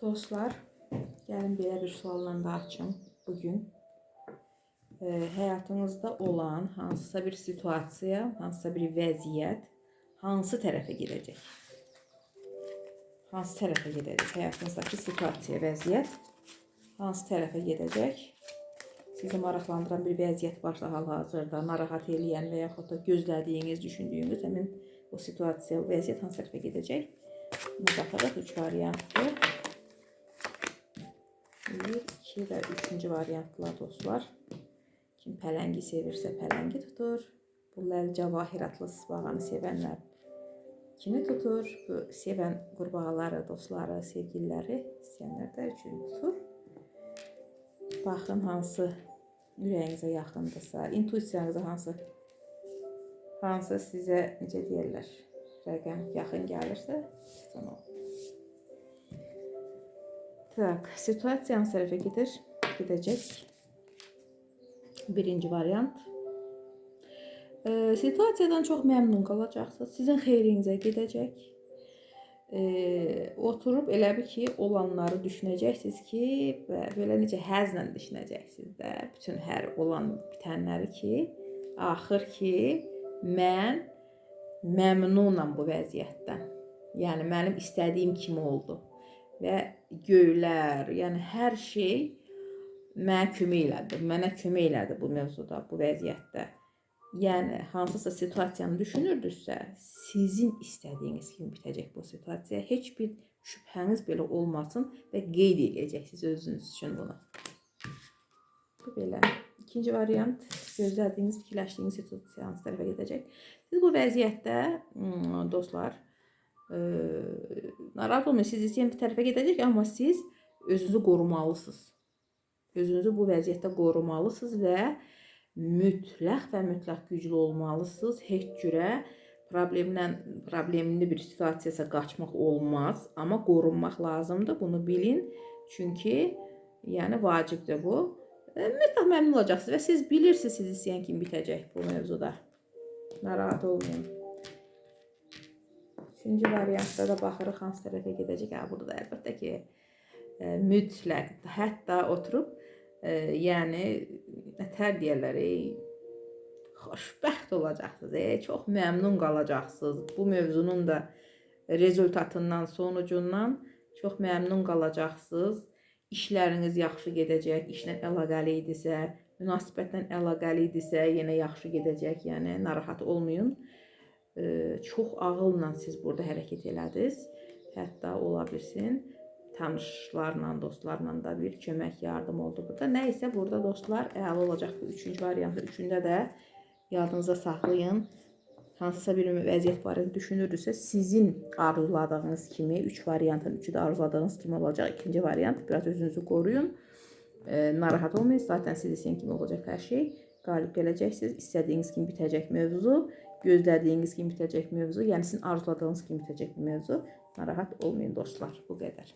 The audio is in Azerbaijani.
Dostlar, gəlin belə bir sualla da açım bugün. E, həyatınızda olan hansısa bir situasiya, hansısa bir vəziyyət hansı tərəfə gedəcək? Hansı tərəfə gedəcək? Həyatınızdakı situasiya, vəziyyət hansı tərəfə gedəcək? Sizi maraqlandıran bir vəziyyət varsa hal-hazırda, narahat eləyən və yaxud da gözlədiyiniz, düşündüyünüz həmin o situasiya, vəziyyət hansı tərəfə gedəcək? Buna baxaraq üç variantdır. Bir, iki və üçüncü variantlar dostlar. Kim pələngi sevirsə pələngi tutur. Bu ləl cavahiratlı sısbağanı sevənlər kimi tutur. Bu sevən qurbağaları, dostları, sevgililəri istəyənlər də üçün tutur. Baxın hansı ürəyinizə yaxındırsa, intuisiyanıza hansı hansı sizə necə deyirlər, rəqəm yaxın gəlirsə, sizdən o. Tak, situasiya hansı tərəfə gedir? Gedəcək. Birinci variant. E, situasiyadan çox məmnun qalacaqsınız. Sizin xeyrinizə gedəcək. E, oturub elə bir ki, olanları düşünəcəksiniz ki, və belə necə həzlə düşünəcəksiniz də bütün hər olan bitənləri ki, axır ki, mən məmnunam bu vəziyyətdən. Yəni mənim istədiyim kimi oldu və göylər, yəni hər şey mənə kömək elədi. Mənə kömək elədi bu mövzuda, bu vəziyyətdə. Yəni hansısa situasiyanı düşünürdünüzsə, sizin istədiyiniz kimi bitəcək bu situasiya. Heç bir şübhəniz belə olmasın və qeyd edəcəksiniz özünüz üçün bunu. Bu belə. İkinci variant gözlədiyiniz, fikirləşdiyiniz situasiya hansı tərəfə gedəcək. Siz bu vəziyyətdə dostlar, narahat olmayın, siz istəyən bir tərəfə gedəcək, amma siz özünüzü qorumalısınız. Özünüzü bu vəziyyətdə qorumalısınız və mütləq və mütləq güclü olmalısınız. Heç cürə problemlə problemli bir situasiyaya qaçmaq olmaz, amma qorunmaq lazımdır. Bunu bilin. Çünki yəni vacibdir bu. Mütləq məmnun olacaqsınız və siz bilirsiniz siz istəyən kimi bitəcək bu mövzuda. Narahat olmayın. Üçüncü variantda da baxırıq hansı tərəfə gedəcək. Hə, burada da əlbəttə ki, e, mütləq hətta oturub e, yəni nətər deyirlər, ey, xoşbəxt olacaqsınız, ey, çox məmnun qalacaqsınız. Bu mövzunun da rezultatından, sonucundan çox məmnun qalacaqsınız. İşləriniz yaxşı gedəcək, işlə əlaqəli idisə, münasibətlə əlaqəli idisə, yenə yaxşı gedəcək. Yəni narahat olmayın çox ağılla siz burada hərəkət elədiniz. Hətta ola bilsin tanışlarla, dostlarla da bir kömək yardım oldu burada. Nə isə burada dostlar əla olacaq bu üçüncü variantı. Üçündə də yadınızda saxlayın. Hansısa bir vəziyyət barədə düşünürdünüzsə, sizin arzuladığınız kimi, üç variantın üçü də arzuladığınız kimi olacaq. İkinci variant biraz özünüzü qoruyun. E, narahat olmayın. Zaten siz istəyən kimi olacaq hər şey. Qalib gələcəksiniz. İstədiyiniz kimi bitəcək mövzu gözlədiyiniz kimi bitəcək mövzu, yəni sizin arzuladığınız kimi bitəcək mövzu. Narahat olmayın dostlar. Bu qədər.